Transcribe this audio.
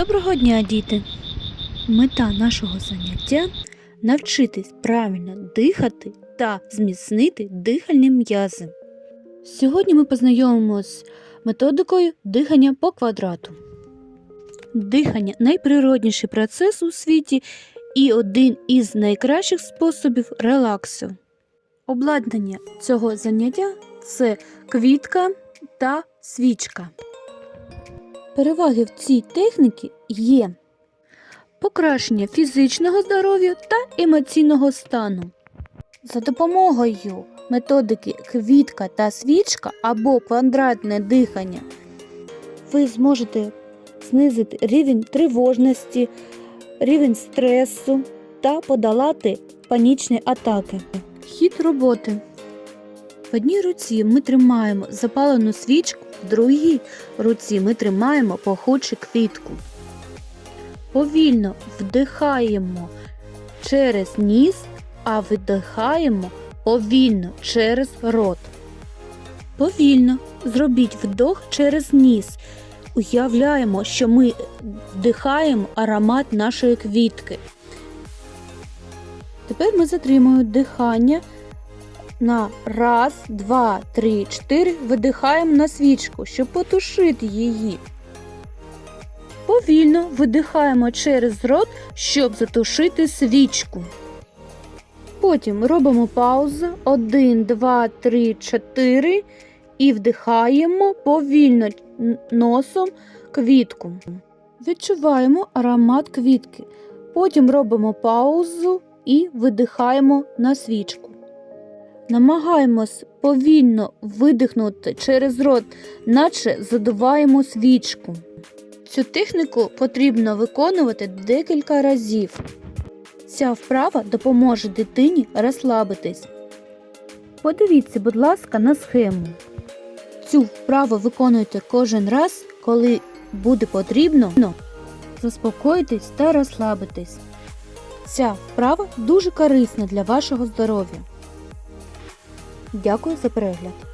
Доброго дня, діти! Мета нашого заняття навчитись правильно дихати та зміцнити дихальні м'язи. Сьогодні ми познайомимося з методикою дихання по квадрату. Дихання найприродніший процес у світі і один із найкращих способів релаксу. Обладнання цього заняття це квітка та свічка. Переваги в цій техніці є покращення фізичного здоров'я та емоційного стану. За допомогою методики квітка та свічка або квадратне дихання ви зможете знизити рівень тривожності, рівень стресу та подолати панічні атаки. Хід роботи. В одній руці ми тримаємо запалену свічку, в другій руці ми тримаємо пахучу квітку. Повільно вдихаємо через ніс, а видихаємо повільно через рот. Повільно зробіть вдох через ніс. Уявляємо, що ми вдихаємо аромат нашої квітки. Тепер ми затримуємо дихання на раз, два, три, чотири видихаємо на свічку, щоб потушити її. Повільно видихаємо через рот, щоб затушити свічку. Потім робимо паузу 1, 2, 3, 4 і вдихаємо повільно носом квітку. Відчуваємо аромат квітки. Потім робимо паузу і видихаємо на свічку. Намагаємось повільно видихнути через рот, наче задуваємо свічку. Цю техніку потрібно виконувати декілька разів. Ця вправа допоможе дитині розслабитись. Подивіться, будь ласка, на схему. Цю вправу виконуйте кожен раз, коли буде потрібно заспокоїтись та розслабитись. Ця вправа дуже корисна для вашого здоров'я. Дякую за перегляд.